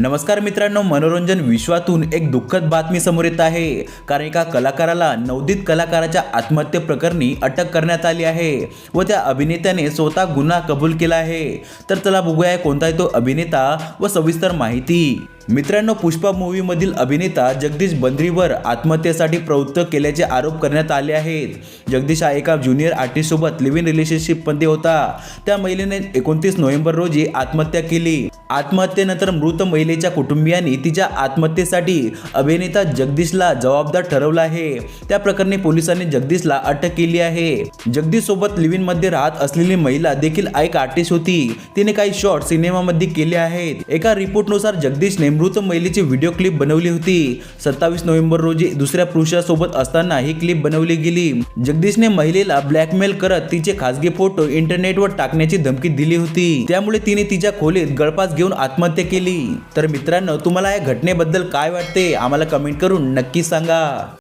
नमस्कार मित्रांनो मनोरंजन विश्वातून एक दुःखद बातमी समोर येत आहे. कारण एका कलाकाराला नवोदित कलाकाराच्या आत्महत्ये प्रकरणी अटक करण्यात आली आहे व त्या अभिनेत्याने स्वतः गुन्हा कबूल केला आहे. तर चला बघूया कोणता आहे तो अभिनेता व सविस्तर माहिती. मित्रांनो पुष्पा मूवीमधील अभिनेता जगदीश बंद्रीवर आत्महत्येसाठी प्रवृत्त केल्याचे आरोप करण्यात आले आहेत. जगदीश हा एका ज्युनियर आर्टिस्टसोबत लिव्ह इन रिलेशनशिपमध्ये होता. त्या महिलेने एकोणतीस नोव्हेंबर रोजी आत्महत्या केली. आत्महत्येनंतर मृत महिलेच्या कुटुंबियांनी तिच्या आत्महत्येसाठी अभिनेता जगदीशला जबाबदार ठरवलं आहे. त्या प्रकरणी पोलिसांनी जगदीशला अटक केली आहे. जगदीश सोबत लिव्हमध्ये राहत असलेली महिला देखील एक आर्टिस्ट होती. तिने काही शॉर्ट सिनेमामध्ये केले आहेत. एका रिपोर्टनुसार जगदीशने मृत महिलेची व्हिडिओ क्लिप बनवली होती. सत्तावीस नोव्हेंबर रोजी दुसऱ्या पुरुषासोबत असताना ही क्लिप बनवली गेली. जगदीशने महिलेला ब्लॅकमेल करत तिचे खासगी फोटो इंटरनेटवर टाकण्याची धमकी दिली होती. त्यामुळे तिने तिच्या खोलीत गळपास घेऊन आत्महत्या केली. तर मित्रांनो तुम्हाला या घटनेबद्दल काय वाटते? आम्हाला कमेंट करून नक्की सांगा.